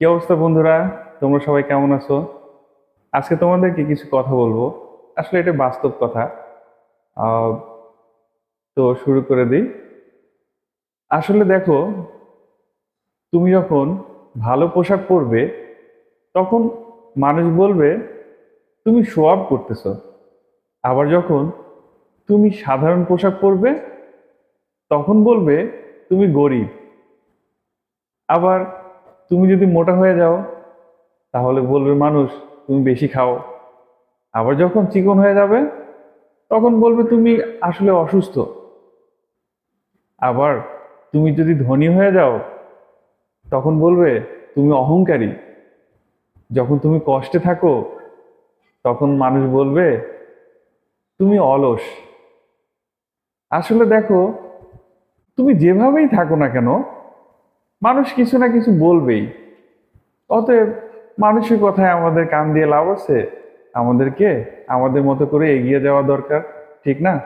কি অবস্থা বন্ধুরা? তোমরা সবাই কেমন আছো? আজকে তোমাদেরকে কিছু কথা বলব। আসলে এটা বাস্তব কথা। তো শুরু করে দিই। আসলে দেখো, তুমি যখন ভালো পোশাক পরবে, তখন মানুষ বলবে, তুমি শো আপ করতেছো। আবার যখন তুমি সাধারণ পোশাক পরবে, তখন বলবে, তুমি গরিব। আবার তুমি যদি মোটা হয়ে যাও, তাহলে বলবে, মানুষ, তুমি বেশি খাও। আবার যখন চিকন হয়ে যাবে, তখন বলবে, তুমি আসলে অসুস্থ। আবার তুমি যদি ধনী হয়ে যাও, তখন বলবে, তুমি অহংকারী। যখন তুমি কষ্টে থাকো, তখন মানুষ বলবে, তুমি অলস। আসলে দেখো, তুমি যেভাবেই থাকো না কেন মানুষ কিছু না কিছু বলবেই। অতএব মানুষের কথায় আমাদের কান দিয়ে লাভ আছে। আমাদেরকে, আমাদের মতো করে এগিয়ে যাওয়া দরকার, ঠিক না?